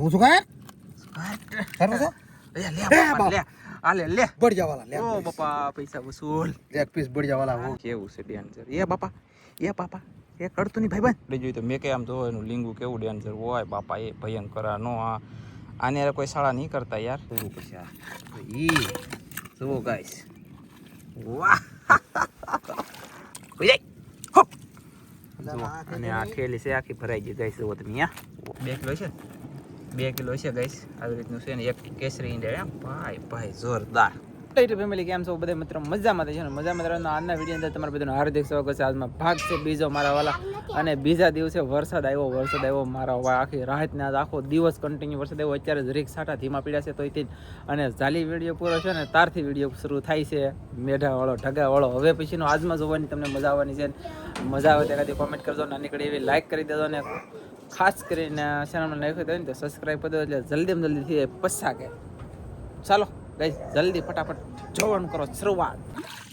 હું શું કહે કરવું છો? લે લે બાપા, લે. આ લે લે. લે ઓ બાપા પૈસા વસૂલ. એક પીસ બળિયા વાલા હું. કેવું છે ડેન્જર એ બાપા એ બાપા એ કડતું નહીં ભાઈ બંધ જોયું તો મેં કે આમ જો એનું લીંગું કેવું ડેન્જર હોય બાપા એ ભયંકર નો આ આને યાર કોઈ શાળા નહીં કરતા યાર. જોવું પછી આ. ઈ જુઓ ગાઈસ વાહ. ઓય હોપ અને આ થેલી છે આખી ભરાઈ ગઈ ગાઈસ જુઓ તમે અહીંયા બે કિલો છે બે કિલો છે ગાઈસ. આવી રીતનું છે ને એક કેસરી ઈંડા ભાઈ ભાઈ, જોરદાર. યુટ્યુબ ફેમિલી કેમ છો? બધા મિત્રો મજામાં છે ને? મજામાં રહેવાનો આજના વીડિયો અંદર તમારા બધાનું હાર્દિક સ્વાગત છે. આજમાં ભાગ છે બીજો મારા વાલા. અને બીજા દિવસે વરસાદ આવ્યો વરસાદ આવ્યો. મારા આખી રાહતને આજ આખો દિવસ કન્ટિન્યુ વરસાદ આવ્યો. અત્યારે જરીક સાટા ધીમા પીડ્યા છે તોય તે અને ઝાલી વીડિયો પૂરો છે ને, તારથી વીડિયો શરૂ થાય છે. મેઢાવાળો, ઢગાવાળો. હવે પછીનો આજમાં જોવાની તમને મજા આવવાની છે મજા આવે ત્યાંથી કોમેન્ટ કરજો નાની કડી એવી લાઈક કરી દેજો અને ખાસ કરીને ચેનલમાં નાખ્યું હોય ને તો સબસ્ક્રાઈબ કરી દો એટલે જલ્દીમાં જલ્દી થઈ પસા કે. ચાલો ગાઈસ જલ્દી ફટાફટ જોવાનું કરો શરૂઆત.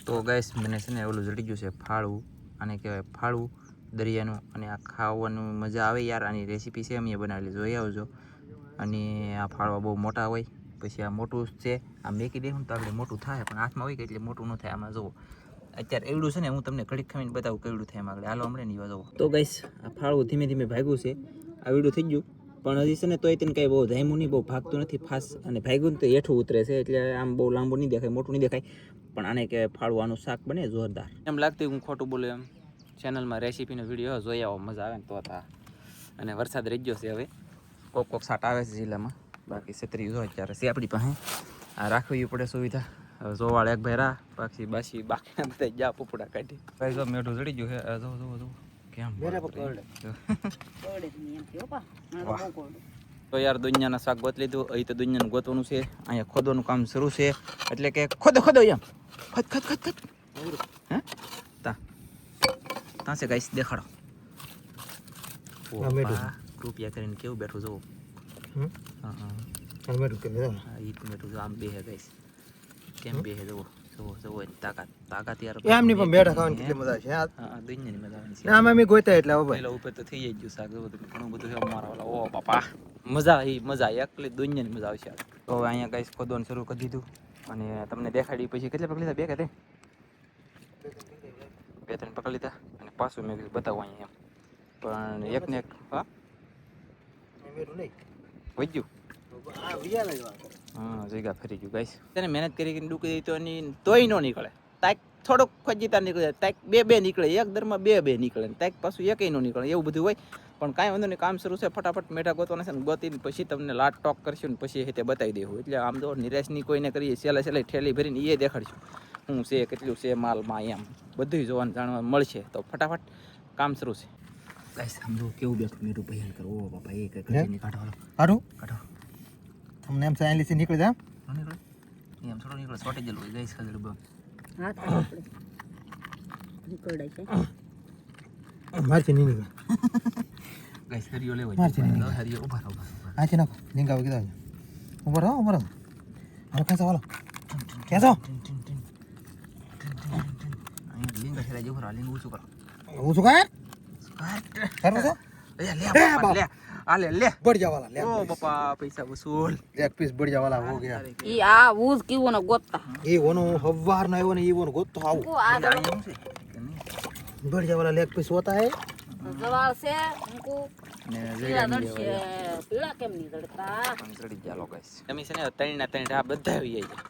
તો ગાઈસ મને છે ને ઓલું જડી ગયું છે ફાળવું આને કહેવાય ફાળવું દરિયાનું અને આ ખાવાનું મજા આવે યાર. આની રેસીપી છે, અમે બનાવેલી. જોઈ આવજો. અને આ ફાળવા બહુ મોટા હોય. પછી આ મોટું છે. આ મેકી દે તો આપણે મોટું થાય, પણ હાથમાં હોય કે એટલે મોટું ન થાય. આમાં જુઓ. અત્યારે એવડું છે ને હું તમને કડી ખાઈને બતાવું કેવડું થાય એમાં આગળ. હાલો હમણાં નહીં જુઓ તો ગઈશ આ ફાળવું ધીમે ધીમે ભાગ્યું છે. આ વીડું થઈ ગયું. પણ હજી છે ને તોય તેને કંઈ બહુ ધાયમું નહીં બહુ ભાગતું નથી ફાસ અને ભાગ્યું ને તો હેઠું ઉતરે છે એટલે આમ બહુ લાંબુ નહીં દેખાય મોટું નહીં દેખાય. પણ આને કે ફાળવાનું શાક બને જોરદાર. એમ લાગતું હું ખોટું બોલું એમ. ચેનલમાં રેસીપીનો વીડિયો જોઈ આવો મજા આવે ને તો હતા અને વરસાદ રહી ગયો છે હવે. કોક કોક સાટ આવે છે જિલ્લામાં. બાકી છત્રી જો અત્યારે છે આપણી પાસે. આ રાખવી પડે સુવિધા. હવે જોવાળ એક ભાઈ રા બાકી બાસી બાકી બધા જા પોપડા કાઢી. ભાઈ જો મેઠું ચડી ગયું હે જો જો જો. કેમ મેરા પકડે. જો. એમ થયો પા. મારો તો બહુ તો યાર દુનિયાના શાક ગોત લીધું. અહીં તો દુનિયાનું ગોતવાનું છે. અહીંયા ખોદવાનું કામ શરૂ છે. એટલે કે ખોદો ખોદો એમ ખોદ ખોદ ખોદ ખોદ. હે? તા. તા છે ગાઈસ દેખાડો. બા, રૂપિયા કરીને કેવું બેઠું જોવું હા હા. અને કે રૂકે મેં હા આમ ગાઈસ કેમ બેહે જોવો જોવો જોવો તાકાત તાકાત યાર એ આમની પણ બેઠા ખાવાની કેટલી મજા છે હા દુનિયાની મજા આવવાની છે ને આમાં મેં ગોતા એટલે હવે પેલા ઉપર તો થઈ જ ગયું શાક જોવો ઘણું બધું છે અમારા વાલા ઓ બાપા મજા આવી મજા આવી એકલી દુનિયાની મજા આવશે. તો હવે અહીંયા ગાઈસ ખોદવાનું શરૂ કરી દીધું અને તમને દેખાડી પછી કેટલા પકડી લીધા બે કે તે બે ત્રણ પકડી લીધા અને પાછું મેં કીધું બતાવું અહીંયા એમ પણ એક ને એક હા મેરું વધ્યું આ વિયા લઈ હા જગ્યા ફરી ગયું ગાઈશ તેને મહેનત કરી કરીને ડૂકી દીધી તો એની તોય ન નીકળે. તાક થોડોક ખજીતા નીકળે તાક બે બે નીકળે એક દરમાં બે બે નીકળે તાક પાછું એકય ન નીકળે એવું બધું હોય. પણ કાંઈ વાંધો નહીં કામ શરૂ છે ફટાફટ મેઠા ગોતવાના છે ને ગોતીને પછી તમને લાટ ટોક કરશું ને પછી તે બતાવી દેવું. એટલે આમ તો નિરાશની કોઈને કરીએ છેલ્લે છેલ્લે ઠેલી ભરીને એ દેખાડશું. શું છે કેટલું છે માલમાં એમ. બધું જોવાનું જાણવા મળશે. તો ફટાફટ કામ શરૂ છે. ગાઈસ કેવું બેઠું મેરું ભયંકર ઓ બાપા એ કઈ? કાઢો કાઢો. તમને એમ સાયલી થી નીકળી જાય ન નીકળે એમ થોડો નીકળે શોર્ટેજ જ હોય ગઈ ખાલી બહુ હાથ આપણે નીકળાય છે મારથી નહીં નીકળે ગઈ હરિયો લેવો માર છે નહીં. હરિયો ઊભા રહો ઊભા રહો. આ છે નાખો લીંગા કીધા છે ઊભો રહો ઊભો રહો હાલો ખેંચો હાલો ખેંચો ટીન, ટીન, ટીન. ટીન, ટીન, ટીન, ટીન. અહીંયા લીંગા ખેરાઈ જાય, ઊભા રહો, લીંગું ઊંચું કરો. હું શું કાય કાટ. કરવું છો એ લે એ બાપા, બાપ. લે. આ લે, લે. બળિયા વાળા લે. ઓ બાપા, પૈસા વસૂલ. એક પીસ બળિયા વાળા હો ગયા. ઈ આ ઊઝ કેવો ને ગોતતા. એ ઓનો હવાર નો આવ્યો ને એ ઓનો ગોતો આવું? બળિયા વાળા લેગ પીસ હોતા હે. જવાબ છે ને ને બધા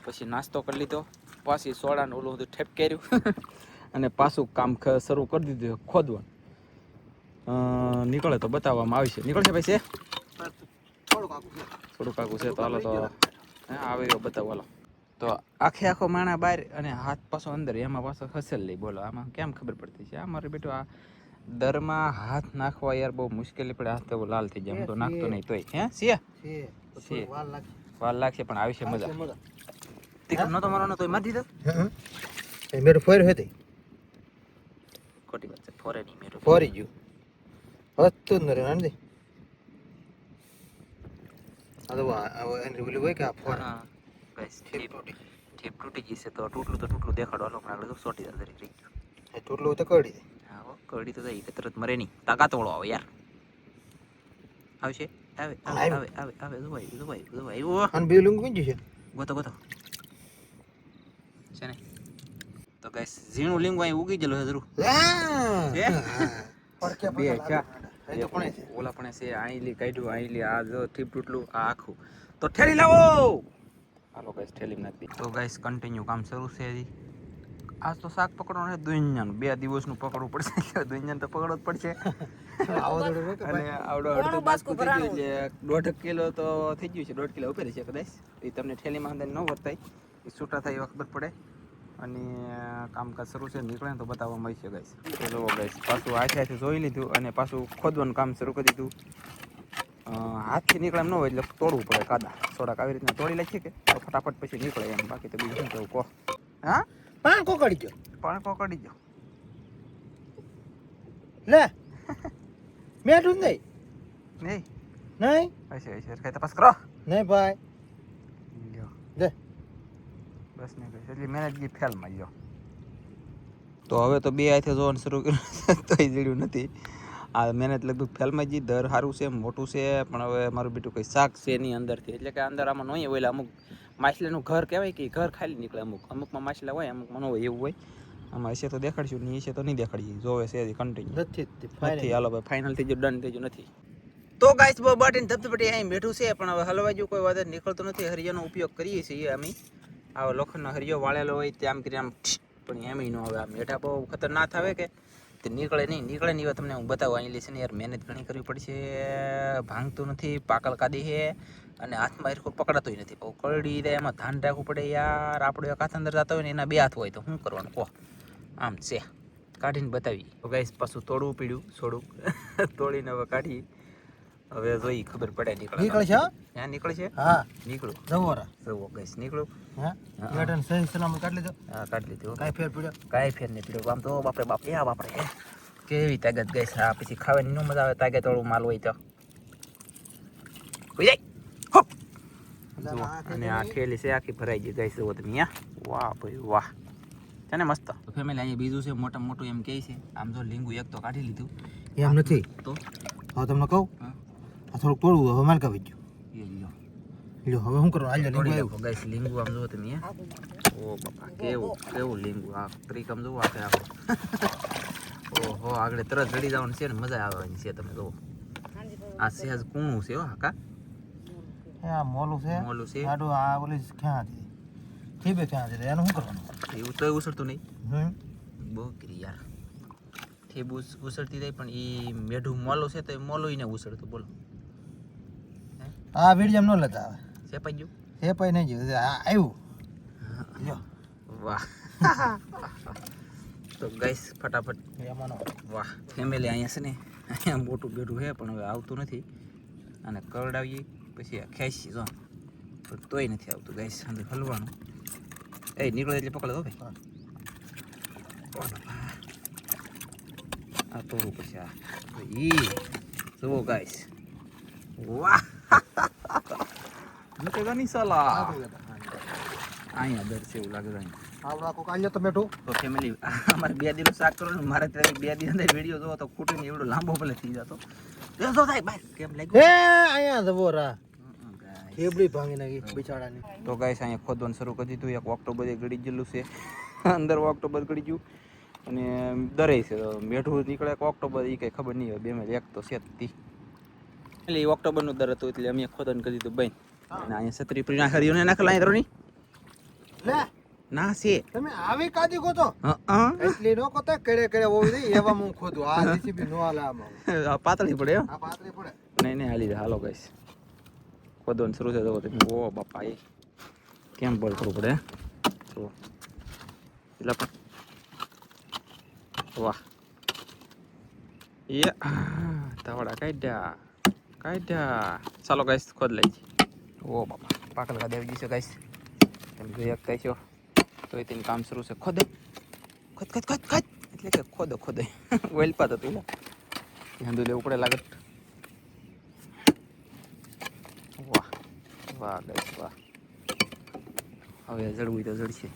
પછી નાસ્તો કરી લીધો. પાછી સોડા ને ઓલું બધું ઠેપ કર્યું. અને પાછું કામ શરૂ કરી દીધું ખોદવાનું. નીકળે તો બતાવવામાં આવશે. નીકળશે ભાઈ છે. થોડુંક આખું છે. તો હાલો તો હા આવે એવો બતાવો હાલો. તો આખે આખો માણા બહાર અને હાથ પાછો અંદર એમાં પાછો ખસેલ લઈ બોલો આમાં કેમ ખબર પડતી છે? આ મારે બેટું આ દરમાં હાથ નાખવા યાર બહુ મુશ્કેલી પડે. હાથ તો લાલ થઈ જાય. હું તો નાખતો નહીં તોય. હે છે? વાલ લાગશે. પણ આવી છે મજા. ટિકટ નતો મારવાનો તોય મારી દીધો? મેરું ફોર હતી ખોટી વાત છે. ફોરે નહીં મેરું. ફોરી ગયું. આંધી આ તો તૂટી તૂટલું તો તૂટલું દેખાડો પણ આગળ સોટી જાય રહી ગયું તૂટલું તો કરી દે હા કડી તો જાય તરત મરે નહીં તાકાત વાળો આવે યાર આવશે આવે આવે આવે આવે આવે અને લુંગ કુંજી છે ગોતો ગોતો છે ને તો ગાઈસ ઝીણું લીંગુ અહીં ઉગી ગયેલું છે જરૂર બે ચા ઓલા પણ છે આઈલી કાઢ્યું આઈલી આ જો ટીપ તૂટલું આ આખું. તો ઠેલી લાવો! હાલો ગાઈસ ઠેલી નાખી તો ગાઈસ કન્ટિન્યુ કામ શરૂ છે હજી. આજ તો શાક પકડવાનું છે દુનિયાનું. બે દિવસનું પકડવું પડશે. દુનિયાનું તો પકડવું જ પડશે. અને આવડો અડધો બાસ્કો ભરાયો છે. દોઢ કિલો તો થઈ ગયું છે. દોઢ કિલો ઉપર છે કદાચ. એ તમને ઠેલીમાં અંદર ન વર્તાય. એ છૂટા થાય એવા ખબર પડે. અને કામકાજ શરૂ છે નીકળે ને તો મળી આવશે ગાઈસ ચલો ગાઈસ પાછું હાથે હાથે જોઈ લીધું અને પાછું ખોદવાનું કામ શરૂ કરી દીધું. હાથથી નીકળે એમ ન હોય એટલે તોડવું પડે કાદા. થોડાક આવી રીતના તોડી લખીએ કે તો ફટાફટ પછી નીકળે એમ. બાકી તો બીજું શું કહો. હા? પાન કોકડી ગયો? પણ કોકડી ગયો. લે. મેં જ નહીં. નહીં? નહીં? કઈ તપાસ કરો. નહીં ભાઈ. લ્યો. દે. બસ નહીં એટલે એટલી મહેનત જે ફેલમાં ગયો. તો હવે તો બે હાથે જોવાનું શરૂ કર્યું તોય જડ્યું નથી. આ મહેનત લગભગ ફેલમાં જી દર સારું છે મોટું છે પણ હવે મારું બીટું કંઈ શાક છે એની અંદરથી. એટલે કે અંદર આમાં નહીં હોય એટલે અમુક માછલીનું ઘર કહેવાય કે ઘર ખાલી નીકળે અમુક. અમુકમાં માછલા હોય અમુકમાં ન હોય એવું હોય. આમાં હશે તો દેખાડશું નહીં હશે તો નહીં દેખાડીએ. જોવે છે કન્ટિન્યુ નથી જ ફાઇનલ હાલો ભાઈ ફાઇનલ થઈ ગયું ડન થઈ ગયું નથી. તો ગાઈસ બાટીને ધબધબટી અહીં બેઠું છે પણ હવે હલવા જેવું કોઈ વાત નીકળતો નથી. હરિયાનો ઉપયોગ કરીએ છીએ અમે. આવો લોખંડનો હરિયો વાળેલો હોય તે આમ કરીને આમ પણ એમ ન આવે આમ. હેઠા બહુ ખતરનાક આવે કે તે નીકળે નહીં. નીકળે નહીં તમને હું બતાવું. અહીં લેશે ને યાર મહેનત ઘણી કરવી પડશે. ભાંગતું નથી પાકલ કાદી છે અને હાથમાં એરખું પકડાતું નથી. બહુ કરડી દે એમાં ધ્યાન રાખવું પડે યાર. આપણે એક હાથ અંદર જતો હોય ને એના બે હાથ હોય તો શું કરવાનું? કહો? આમ છે. કાઢીને બતાવી. તો પાછું તોડવું પીડ્યું થોડુંક તોડીને હવે કાઢી હવે જોઈ ખબર પડે નીકળે નીકળશે છે હા? ત્યાં નીકળે હા. નીકળું. જવોરા જુઓ ગાઈસ નીકળું. હા? હા. બેટન સહી સલામત કાઢી લીધો? હા કાઢી લીધો કાંઈ ફેર પડ્યો? કાંઈ ફેર નહીં પડ્યો. આમ તો બાપરે બાપ એ બાપરે કેવી તાકાત ગઈ છે? આ પછી ખાવાની નો મજા આવે તાકાત વાળું માલ હોય તો. કોઈ જાય. અને આ થેલી છે આખી ભરાઈ ગઈ ગઈ છે જુઓ તમે હા. વાહ ભાઈ વાહ. છે ને મસ્ત ફેમિલી અહીંયા બીજું છે મોટા મોટું એમ કહે છે. આમ જો લીંગુ એક તો કાઢી લીધું. એમ નથી. તો? હા તમને કહું? હા. આ થોડુંક તોડવું હવે માર કાપી ગયું લ્યો. હવે શું કરવાનું હાલ લીંબુ નાખો. ગાઈસ લીંબુ આમ જુઓ તમે ઓ બાપા કેવું કેવું લીંબુ આ ત્રીક આમ જુઓ આખે આખો. ઓહો આગળ તરત ચડી જવાનું છે ને મજા આવવાની છે તમે જુઓ. આ સહેજ કૂણું છે હો એ આ મોલું છે. મોલું છે. આડું આ ઓલી ક્યાં છે ઠીબે ક્યાં છે એનું શું કરવાનું? એવું તો ઉસળતું નહીં. હમ. બહુ કરી યાર. ઠેબ ઉસ- ઉસળતી જાય પણ એ મેઢું મોલું છે તો એ મોલું ને ઉસળતું બોલો. આ વીડિયો ન લેતા આવે. સેપાઈ ગયું? સેપાઈ નહીં ગયું. આ આવ્યું. જો વાહ. તો ગાઈસ ફટાફટ. વાહ ફેમિલી અહીંયા છે ને અહીંયા મોટું બેઠું છે પણ હવે આવતું નથી. અને કરડાવીએ પછી આ ખેંચી જો. પણ તોય નથી આવતું ગાઈસ અંદર હલવાનું. એ નીકળે એટલે પકડે તો ભાઈ. આ તોડું પછી આ. ઈ જુઓ ગાઈસ વાહ. જીતેગા નહીં સાલા. અહીંયા દર છે એવું લાગે અહીંયા. તો બેઠું. તો ફેમિલી અમારે બે દિવસ શાક કરવાનું મારે ત્યારે બે દિવસ અંદર વીડિયો જોવો તો ખૂટે ને એવડો લાંબો ભલે થઈ જતો. થાય ભાઈ કેમ એ અહીંયા જવો રા. હમ, ભાંગી નાખી બિચારાની. તો ગાઈસ અહીંયા ખોદવાનું શરૂ કરી દીધું. એક ઓક્ટોબર ગળી ગયેલું છે. અંદર ઓક્ટોબર ગળી ગયું. અને દરે છે મેઢું નીકળે એક ઓક્ટોબર એ કંઈ ખબર નહીં હોય. બે મેં એક તો છે જ તી. એટલે એ ઓક્ટોબરનું દર હતું એટલે અમે ખોદન કરી દીધું બેન અને અહીંયા છત્રી પ્રી ના હરિયો ને નાખેલા અહીં ધરોની લે. ના છે. તમે આવી કાદી ગોતો હા એટલી નો કોતે કેડે કેડે જોઈએ એવા હું ખોદું. આ જીસીબી નો હાલે આમાં. પાતળી પડે હો. આ પાતળી પડે. નહીં નહીં હાલી હાલો ગાઈસ. ખોદવાનું શરૂ છે તો તમે ઓ બાપા એ કેમ બોલ કરવું પડે? તો એટલે પણ વાહ. એ તાવડા કાઢ્યા. કાઢ્યા ચાલો ગાઈસ ખોદ લઈ ઓ બાપા પાકલ કાઢી આવી જશે ગાઈસ તમે જોઈ શકતા છો તો તેનું કામ શરૂ છે. ખોદો. ખોદ ખોદ ખોદ ખોદ. એટલે કે ખોદો ખોદે. વેલ પાત હતું ધ્યાન લેવું પડે લાગત. વાહ વાહ ગાઈસ વાહ. હવે જડવું તો જડશે.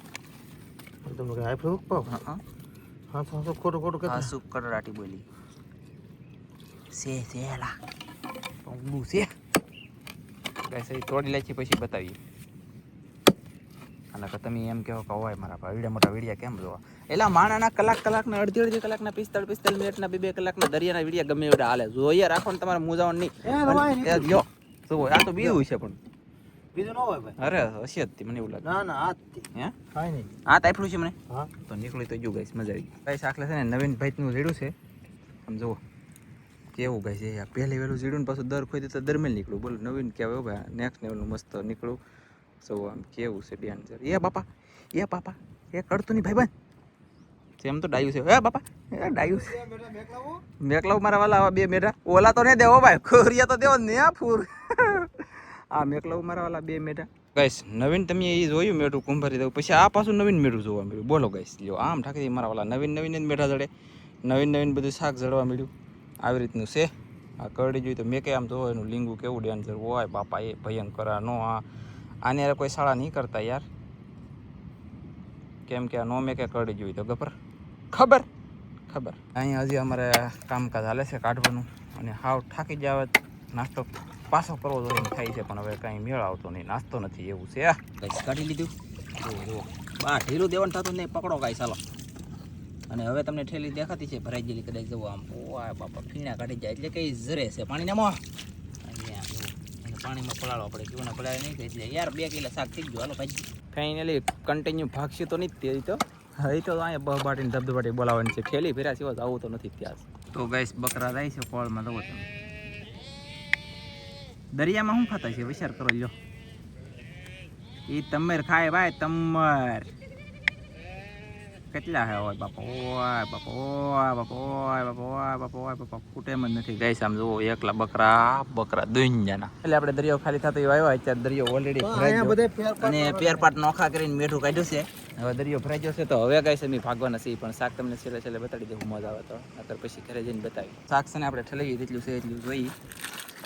તમે કઈ આપ્યું પાવ હા હા. હા તો તો ખોટું ખોટું હા શું કડરાટી બોલી. સે છે લા ઊંડું છે. ગાઈસ એ તોડી લે છે પછી બતાવીએ. અને તમે એમ કહો કે હોય મારા ભાઈ મોટા વિડીયા કેમ જોવા? એલા માણાના કલાક કલાકના અડધી અડધી કલાકના પિસ્તાળ પિસ્તાળ મિનિટના બે બે કલાકના દરિયાના વિડીયા ગમે એવડા હાલે. જોઈએ રાખો ને તમારે મૂંઝાવણ એ નહીં. જુઓ આ તો બીવું છે પણ. બીજું ન હોય ભાઈ. અરે હશે જ મને એવું લાગે. ના ના આજથી હે? કાંઈ નહીં. આ તાપલું છે મને. હા. તો નીકળી તો જો ગાઈસ મજા આવી ગાઈસ આખલે છે ને નવીન ભાઈનું રેડું છે. આમ જુઓ. કેવું ભાઈ છે? આ પહેલી વહેલું ને પાછું દર ખોઈ તો દરમિયાન નીકળું. બોલો, નવીન કહેવાય ભાઈ નેક્સ્ટ લેવલનું મસ્ત નીકળું. સૌ આમ કેવું છે બેન એ બાપા એ બાપા, એ કરતું નહીં ભાઈ ભાઈ એમ તો ડાયું છે. હે બાપા, એ ડાયું છે. મેકલાવ મારા વાલા આવા બે મેઢા. ઓલા તો નહીં દેવો ભાઈ. ખોરિયા તો દેવો ને ફૂર. આ મેકલાવ મારા વાલા બે મેઢા. ગાઈસ નવીન તમે એ જોયું મેઢું કુંભારી દઉં પછી આ પાછું નવીન મેઢું જોવા મળ્યું. બોલો ગાઈસ લ્યો. આમ ઠાકી મારા વાલા નવીન નવીન જ મેઢા જડે. નવીન નવીન બધું શાક જડવા મળ્યું. આવી રીતનું છે. આ કરડી જોઈ તો મેં કે આમ જોવો એનું લીંગું કેવું ડેન્જર હોય, બાપા એ ભયંકર આ નો આ. આને યાર કોઈ શાળા નહીં કરતા યાર. કેમ કે આ નો મેં કે કરડી જોઈ તો, ખબર? ખબર? ખબર. અહીંયા હજી અમારે કામકાજ હાલે છે કાઢવાનું અને હાવ થાકી જાવ નાસ્તો પાછો કરવો જોઈએ એમ થાય છે, પણ હવે કાંઈ મેળ આવતો નહીં. નાસ્તો નથી, એવું છે કાઢી લીધું? બા, ઢીલું દેવાનું થતું નહીં. પકડો કાંઈ ચાલો અને હવે તમને ઠેલી દેખાતી છે ભરાઈ ગયેલી કદાચ જવું આમ ઓવા બાપા ફીણા કાઢી જાય એટલે કઈ ઝરે છે પાણીનામાં અહીંયા જુઓ પાણીમાં પલાળો પડે કેવું પલાળે નહીં એટલે યાર બે કિલો શાક થઈ ગયું હાલો ભાઈ. ફાઇનલી કન્ટિન્યુ ભાગશે તો નહીં તે. તો હવે તો અહીંયા બહ બાટીને ધબધબાટી બોલાવવાની છે. ઠેલી ફેર્યા સિવાય આવું તો નથી ત્યાં. તો ગાઈસ બકરા રહી છે કોળમાં દવો તમે. દરિયામાં શું ખાતા છે? વિચાર કરો લ્યો. એ તમર ખાય ભાઈ તમર કેટલા હે હોય બાપા? ઓય બાપા ઓય બાપા ઓય બાપા ઓય બાપા ઓય બાપા. કુટેમ જ નથી. ગાય આમ જુઓ એકલા બકરા બકરા દુનિયાના. એટલે આપણે દરિયો ખાલી થતો એવો આવ્યો અત્યારે દરિયો ઓલરેડી બધે અને પેરપાટ નોખા કરીને મીઠું કાઢ્યું છે. હવે દરિયો ભરાઈ ગયો છે તો હવે ગાય છે મેં ભાગવાના છીએ પણ શાક તમને છેલ્લે છેલ્લે બતાડી દઉં મજા આવે તો. નકર પછી ઘરે જઈને બતાવી. શાક છે ને આપણે ઠલાવીએ જેટલું છે એટલું જોઈ.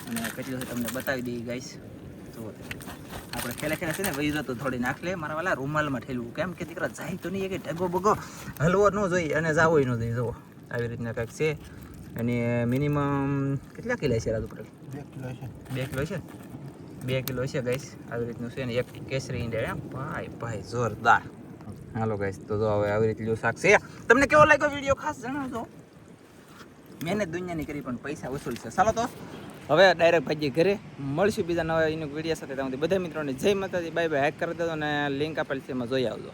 અને કેટલું છે તમને બતાવી દઈએ ગાઈસ જુઓ આપણે ખેલે ખેલે છે ને વહી તો થોડી નાખ લે. મારા વાલા રૂમાલમાં ઠેલવું. કેમ કે દીકરા જાય તો નહીં કે ઢગો બગો હલવો ન જોઈએ અને જાવો ન જોઈએ. જુઓ આવી રીતના કંઈક છે. અને મિનિમમ કેટલા કિલો છે રાજુ પટેલ? બે કિલો છે બે કિલો છે બે કિલો છે ગાઈસ આવી રીતનું છે ને એક કેસરી ઈંડા એમ. ભાઈ ભાઈ જોરદાર. હાલો ગાઈસ તો જો હવે આવી રીતનું શાક છે. તમને કેવો લાગ્યો વીડિયો ખાસ જણાવજો. મહેનત દુનિયાની કરી પણ પૈસા વસૂલ છે. ચાલો તો હવે ડાયરેક્ટ ભાજી ઘરે મળશું બીજા નવા એનું વીડિયો સાથે બધા મિત્રોને જય માતાજી. બાય બાય હેક કરી દેજો અને લિંક આપેલ છે એમાં જોઈ આવજો.